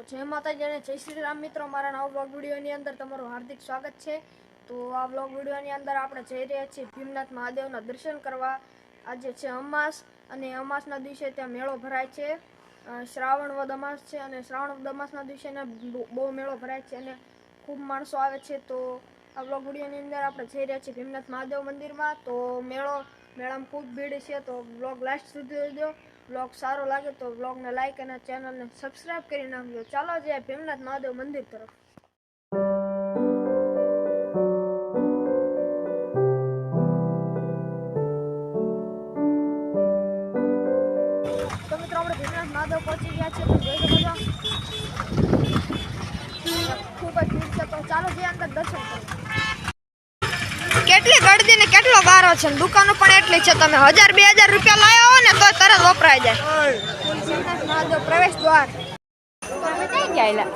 માતાજી અને જય શ્રી રામ મિત્રો, મારા નવા બ્લોગ વિડીયોની અંદર તમારું હાર્દિક સ્વાગત છે. તો આ બ્લોગ વિડીયોની અંદર આપણે જઈ રહ્યા છીએ ભીમનાથ મહાદેવના દર્શન કરવા. આજે છે અમાસ અને અમાસના દિવસે ત્યાં મેળો ભરાય છે. શ્રાવણ વદ અમાસ છે અને શ્રાવણ વદ અમાસના દિવસે બહુ- બહુ મેળો ભરાય છે અને ખૂબ માણસો આવે છે. તો આ બ્લોગ વિડીયોની અંદર આપણે જઈ રહ્યા છીએ ભીમનાથ મહાદેવ મંદિરમાં. તો મેળો, મેળામાં ખૂબ ભીડ છે. તો બ્લોગ લાસ્ટ સુધી જોજો. બ્લોગ સારો લાગે તો બ્લોગને લાઈક અને ચેનલને સબસ્ક્રાઇબ કરી નાખજો. ચાલો જઈએ ભીમનાથ મહાદેવ મંદિર તરફ. તો મિત્રો, આપણે ભીમનાથ મહાદેવ પહોંચી ગયા છે. તો જોઈ શકો છો ખૂબ જ ભીડ છે તો ચાલો જઈએ અંદર દર્શન કરીએ ગળદી ને કેટલો ગારો છે દુકાનો પણ એટલી છે, તમે હજાર, બે હજાર રૂપિયા લાવ્યા હો ને, તો તરત વપરાય જાય. પ્રવેશ દ્વાર ક્યાં ગયા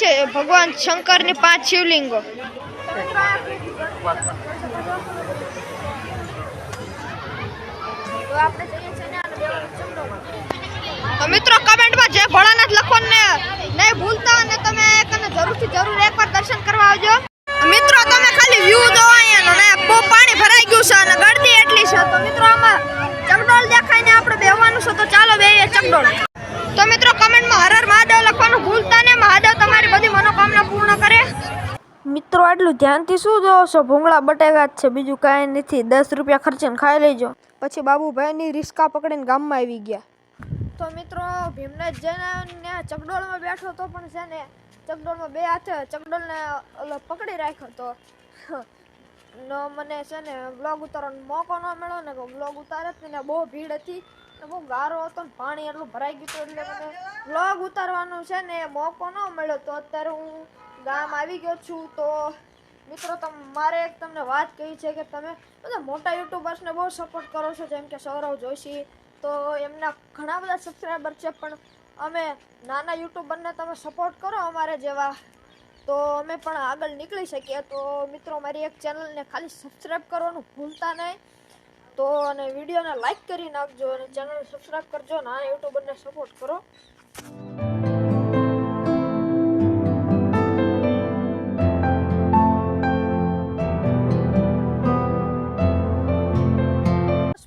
છે, ભગવાન શંકરની પાંચ શિવલિંગો. મિત્રો કમેન્ટમાં જે ભોળાનાથ લખો નહીં ભૂલતા અને તમે કને જરૂરથી જરૂર એકવાર દર્શન કરવા આવજો. મિત્રો, તમે ખાલી વ્યૂ જો અહીંયાનો ને બહુ પાણી ભરાઈ ગયું છે અને ગળદી એટલી છે. તો મિત્રો, આમાં ચકડોળ દેખાય ને આપણે બેહવાનું છે, તો ચાલો બેહીએ ચકડોળ. તો મિત્રો, કમેન્ટમાં હર હર મહાદેવ લખવાનું ભૂલતા ને તમારી બધી મનોકામના પૂર્ણ કરે. મિત્રો આટલું ધ્યાનથી શું જોવો છો ભૂંગળા બટેકા જ છે. બીજું કાંઈ નથી. દસ રૂપિયા ખર્ચીને ખાઈ લેજો. પછી બાબુભાઈની રિસ્કા પકડીને ગામમાં આવી ગયા. તો મિત્રો ભીમનાથ જઈને ને ચકડોળમાં બેઠો તો પણ છે ને ચકડોળમાં બે હાથે ચકડોળને પકડી રાખ્યો તો. નો મને છે ને બ્લોગ ઉતારવાનો મોકો ન મળ્યો ને બ્લોગ ઉતારે જ ને બહુ ભીડ હતી. બહુ ગારો હતો ને પાણી એટલું ભરાઈ ગયું હતું એટલે મને વ્લોગ ઉતારવાનું છે ને મોકો ન મળ્યો. તો અત્યારે હું ગામ આવી ગયો છું. તો મિત્રો, તમ, મારે એક તમને વાત કહી છે કે તમે બધા મોટા યુટ્યુબર્સને બહુ સપોર્ટ કરો છો, જેમ કે સૌરવ જોશી. તો એમના ઘણા બધા સબસ્ક્રાઈબર છે, પણ અમે નાના યુટ્યુબરને તમે સપોર્ટ કરો અમારે જેવા. તો અમે પણ આગળ નીકળી શકીએ. તો મિત્રો, મારી એક ચેનલને ખાલી સબસ્ક્રાઈબ કરવાનું ભૂલતા નહીં. તો અને વિડીયોને લાઈક કરી નાખજો અને ચેનલ સબસ્ક્રાઈબ કરજો નાના યુટ્યુબરને સપોર્ટ કરો.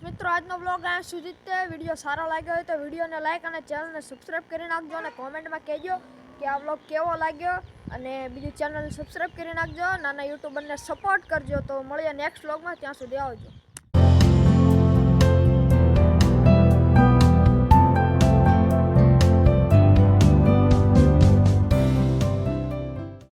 મિત્રો, આજનો બ્લોગ અહીંયા સુધી તે. વીડિયો સારો લાગ્યો હોય તો વિડીયોને લાઈક અને ચેનલને સબસ્ક્રાઈબ કરી નાખજો અને કોમેન્ટમાં કહેજો કે આ બ્લોગ કેવો લાગ્યો અને બીજું ચેનલ સબસ્ક્રાઈબ કરી નાખજો નાના યુટ્યુબરને સપોર્ટ કરજો. તો મળીએ નેક્સ્ટ બ્લોગમાં ત્યાં સુધી આવજો.